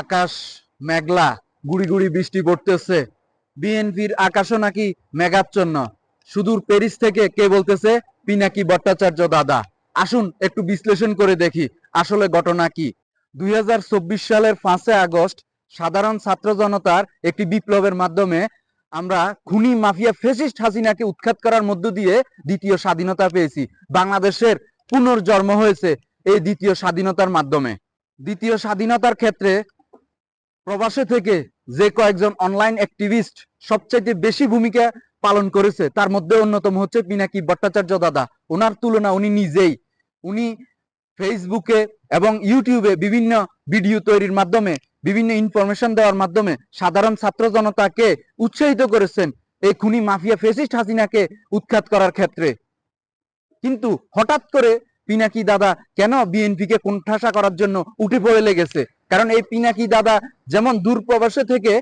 আকাশ মেঘলা, গুড়ি গুড়ি বৃষ্টি পড়তেছে। বিএনপির আকাশও নাকি মেঘাচ্ছন্ন। সুদূর প্যারিস থেকে কে বলতেছে, পিনাকি ভট্টাচার্য দাদা। আসুন একটু বিশ্লেষণ করে দেখি, আসলে ঘটনা কি? দুই সালের পাঁচে আগস্ট, সাধারণ ছাত্র জনতার একটি বিপ্লবের মাধ্যমে আমরা খুনি মাফিয়া ফেসিস্ট হাসিনাকে উৎখাত করার মধ্য দিয়ে দ্বিতীয় স্বাধীনতা পেয়েছি। বাংলাদেশের পুনর্জন্ম হয়েছে এই দ্বিতীয় স্বাধীনতার মাধ্যমে। দ্বিতীয় স্বাধীনতার ক্ষেত্রে প্রবাসে থেকে যে কয়েকজন অনলাইন অ্যাক্টিভিস্ট সবচাইতে বেশি ভূমিকা পালন করেছে, তার মধ্যে অন্যতম হচ্ছে পিনাকি ভট্টাচার্য দাদা। ওনার তুলনা উনি নিজেই। উনি ফেসবুকে এবং ইউটিউবে বিভিন্ন ভিডিও তৈরির মাধ্যমে, বিভিন্ন ইনফরমেশন দেওয়ার মাধ্যমে সাধারণ ছাত্র জনতাকে উৎসাহিত করেছেন এই খুনি মাফিয়া ফেসিস্ট হাসিনাকে উৎখাত করার ক্ষেত্রে। কিন্তু হঠাৎ করে পিনাকি দাদা কেন বিএনপিকে কোণঠাসা করার জন্য উঠে পড়ে লেগেছে? কারণ এই পিনাকি দাদা যেমন দূর প্রবাসে থেকে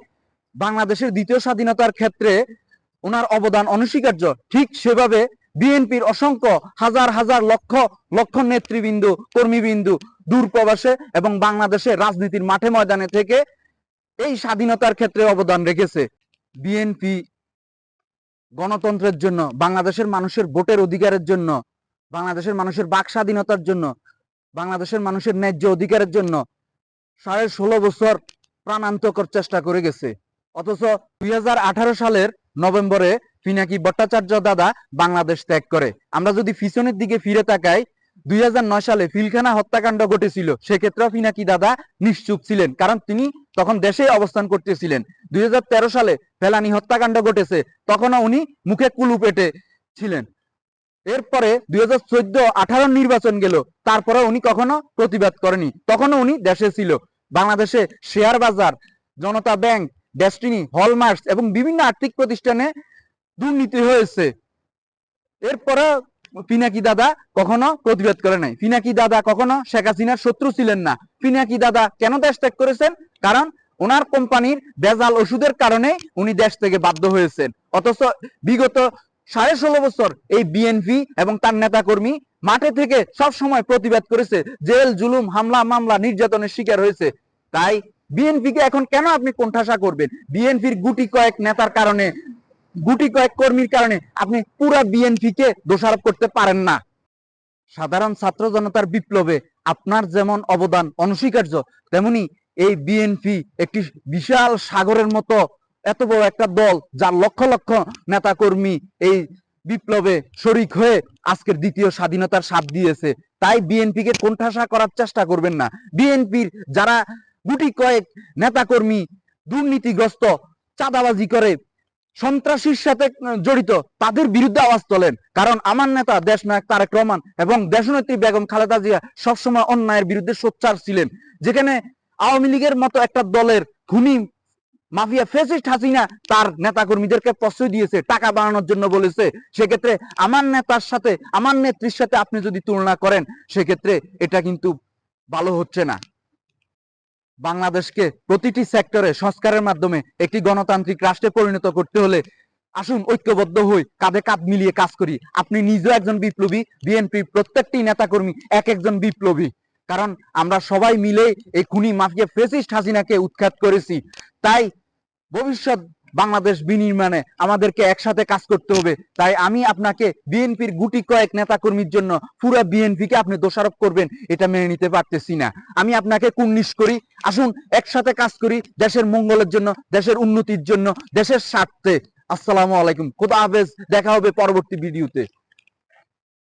বাংলাদেশের দ্বিতীয় স্বাধীনতার ক্ষেত্রে ওনার অবদান অনস্বীকার্য, ঠিক সেভাবে বিএনপির অসংখ্য হাজার হাজার লক্ষ লক্ষ নেতৃবৃন্দ, কর্মীবৃন্দু দূর প্রবাসে এবং বাংলাদেশের রাজনীতির মাঠে ময়দানে থেকে এই স্বাধীনতার ক্ষেত্রে অবদান রেখেছে। বিএনপি গণতন্ত্রের জন্য, বাংলাদেশের মানুষের ভোটের অধিকারের জন্য বাংলাদেশের মানুষের বাক স্বাধীনতার জন্য, বাংলাদেশের মানুষের ন্যায্য অধিকারের জন্য সাড়ে ষোলো বছর প্রাণান্তকর চেষ্টা করে গেছে। অথচ দুই সালের নভেম্বরে পিনাকি ভট্টাচার্য দাদা বাংলাদেশ ত্যাগ করে। আমরা যদি পিছনের দিকে ফিরে তাকাই, দুই হাজার নয় সালে ফিলখানা হত্যাকাণ্ড ঘটেছিল সেক্ষেত্রে পিনাকি দাদা নিশ্চুপ ছিলেন, কারণ তিনি তখন দেশে অবস্থান করতেছিলেন। দুই হাজার তেরো সালে ফেলানি হত্যাকাণ্ড ঘটেছে, তখনও উনি মুখে কুলু পেটে ছিলেন। এরপরে দুই হাজার চোদ্দ আঠারো নির্বাচন গেল। তারপরে উনি কখনো প্রতিবাদ করেনি। তখনও উনি দেশে ছিল। বাংলাদেশে শেয়ার বাজার, জনতা ব্যাংক, ডেস্টিনি হলমার্কস এবং বিভিন্ন আর্থিক প্রতিষ্ঠানে দুর্নীতি হয়েছে। এরপরে পিনাকি দাদা কখনো প্রতিবাদ করে নাই। পিনাকি দাদা কখনো শেখ হাসিনার শত্রু ছিলেন না। পিনাকি দাদা কেন দেশ ত্যাগ করেছেন? কারণ ওনার কোম্পানির বেজাল ওষুধের কারণে উনি দেশ থেকে বাধ্য হয়েছেন। অথচ বিগত সাড়ে ষোলো বছর এই বিএনপি এবং তার নেতাকর্মী মাঠে থেকে সব সময় প্রতিবাদ করেছে, জেল, জুলুম, হামলা, মামলা, নির্যাতনের শিকার হয়েছে। তাই বিএনপিকে এখন কেন আপনি কোণঠাসা করবেন? বিএনপির গুটি কয়েক নেতার কারণে, গুটি কয়েক কর্মীর কারণে আপনি পুরা বিএনপিকে দোষারোপ করতে পারেন না। সাধারণ ছাত্র জনতার বিপ্লবে আপনার যেমন অবদান অনস্বীকার্য, তেমনি এই বিএনপি একটি বিশাল সাগরের মতো এত বড় একটা দল যার লক্ষ লক্ষ নেতা কর্মী এই বিপ্লবে শরিক হয়ে আজকের দ্বিতীয় স্বাধীনতার স্বাদ দিয়েছে। তাই বিএনপিকে কোণঠাসা করার চেষ্টা করবেন না। বিএনপির যারা গুটি কয়েক নেতাকর্মী দুর্নীতিগ্রস্ত, চাঁদাবাজি করে, সন্ত্রাসীর সাথে জড়িত, তাদের বিরুদ্ধে আওয়াজ তোলেন। কারণ আমার নেতা দেশ নায়ক তারেক রহমান এবং দেশনেত্রী বেগম খালেদা জিয়া সবসময় অন্যায়ের বিরুদ্ধে সোচ্চার ছিলেন। যেখানে আওয়ামী লীগের মতো একটা দলের খুনি মাফিয়া ফেসিস্ট হাসিনা তার নেতা কর্মীদেরকে প্রশ্রয় দিয়েছে, টাকা বানানোর জন্য বলেছে। সেক্ষেত্রে আমার নেতার সাথে, আমার নেত্রীর সাথে আপনি যদি তুলনা করেন, সেক্ষেত্রে এটা কিন্তু ভালো হচ্ছে না। বাংলাদেশকে প্রতিটি সেক্টরে সংস্কারের মাধ্যমে একটি গণতান্ত্রিক রাষ্ট্রে পরিণত করতে হলে আসুন ঐক্যবদ্ধ হই, কাঁধে কাঁধ মিলিয়ে কাজ করি। আপনি নিজেও একজন বিপ্লবী, বিএনপি প্রত্যেকটি নেতাকর্মী এক একজন বিপ্লবী। কারণ আমরা সবাই মিলে এই খুনি মাফিয়া ফেসিস্ট হাসিনাকে উৎখাত করেছি। তাই ভবিষ্যৎ বাংলাদেশ বিনির্মাণে আমাদেরকে একসাথে কাজ করতে হবে। তাই আমি আপনাকে বিএনপির গুটি কয়েক নেতাকর্মীর জন্য পুরো বিএনপিকে আপনি দোষারোপ করবেন, এটা মেনে নিতে পারতেছি না। আমি আপনাকে কুন্নিশ করি। আসুন, একসাথে কাজ করি দেশের মঙ্গলের জন্য, দেশের উন্নতির জন্য, দেশের স্বার্থে। আসসালামু আলাইকুম। খোদা হাফেজ। দেখা হবে পরবর্তী ভিডিওতে।